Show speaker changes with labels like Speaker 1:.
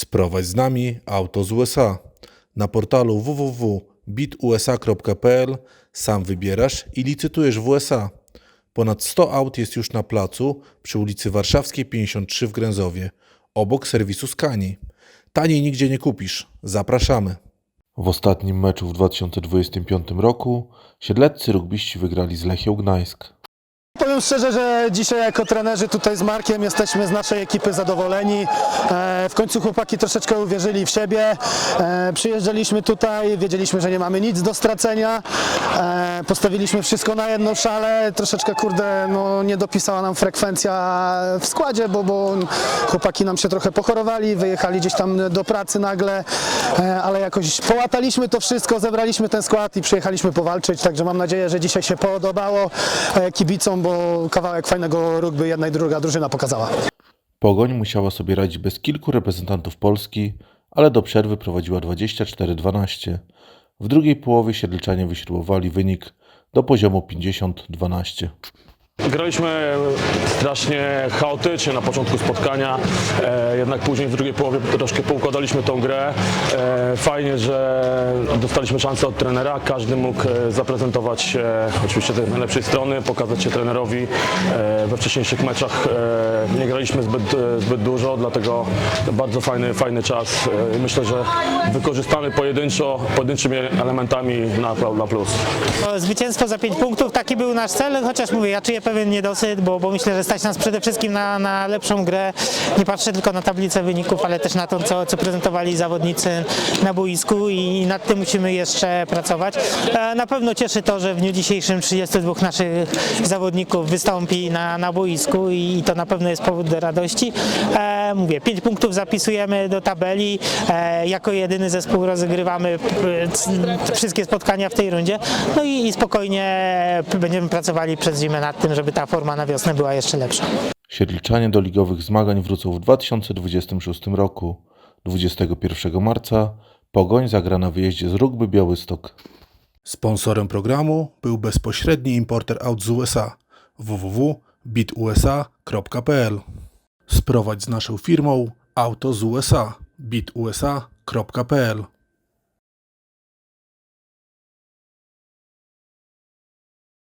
Speaker 1: Sprowadź z nami auto z USA. Na portalu www.bitusa.pl sam wybierasz i licytujesz w USA. Ponad 100 aut jest już na placu przy ulicy Warszawskiej 53 w Gręzowie, obok serwisu Skani. Taniej nigdzie nie kupisz. Zapraszamy. W ostatnim meczu w 2025 roku siedleccy rugbiści wygrali z Lechią Gdańsk.
Speaker 2: Szczerze, że dzisiaj jako trenerzy tutaj z Markiem jesteśmy z naszej ekipy zadowoleni. E, W końcu chłopaki troszeczkę uwierzyli w siebie. E, Przyjeżdżaliśmy tutaj, wiedzieliśmy, że nie mamy nic do stracenia. E, Postawiliśmy wszystko na jedną szalę. Troszeczkę, kurde, no, nie dopisała nam frekwencja w składzie, bo, bo chłopaki nam się trochę pochorowali, wyjechali gdzieś tam do pracy nagle, ale jakoś połataliśmy to wszystko, zebraliśmy ten skład i przyjechaliśmy powalczyć, także mam nadzieję, że dzisiaj się podobało kibicom, bo kawałek fajnego rugby jedna i druga drużyna pokazała.
Speaker 1: Pogoń musiała sobie radzić bez kilku reprezentantów Polski, ale do przerwy prowadziła 24-12. W drugiej połowie Siedlczanie wyśrubowali wynik do poziomu 50-12.
Speaker 3: Graliśmy strasznie chaotycznie na początku spotkania, e, jednak później w drugiej połowie troszkę poukładaliśmy tą grę. E, fajnie, że dostaliśmy szansę od trenera, każdy mógł e, zaprezentować się oczywiście z najlepszej strony, pokazać się trenerowi. E, we wcześniejszych meczach e, nie graliśmy zbyt, e, zbyt dużo, dlatego bardzo fajny, fajny czas. E, myślę, że wykorzystany pojedynczo, pojedynczymi elementami na, na plus.
Speaker 4: O, Zwycięstwo za 5 punktów, taki był nasz cel, chociaż mówię, ja czuję pewien niedosyt, bo, bo myślę, że stać nas przede wszystkim na, na lepszą grę. Nie patrzę tylko na tablicę wyników, ale też na to, co, co prezentowali zawodnicy na boisku i nad tym musimy jeszcze pracować. E, Na pewno cieszy to, że w dniu dzisiejszym 32 naszych zawodników wystąpi na, na boisku i to na pewno jest powód do radości. E, Mówię, 5 punktów zapisujemy do tabeli, e, jako jedyny zespół rozegrywamy wszystkie spotkania w tej rundzie, no i, i spokojnie będziemy pracowali przez zimę nad tym, żeby ta forma na wiosnę była jeszcze lepsza.
Speaker 1: Siedlczanie do ligowych zmagań wrócą w 2026 roku. 21 marca Pogoń zagra na wyjeździe z Rugby Białystok. Sponsorem programu był bezpośredni importer aut z USA www.bitusa.pl Sprowadź z naszą firmą auto z USA bitusa.pl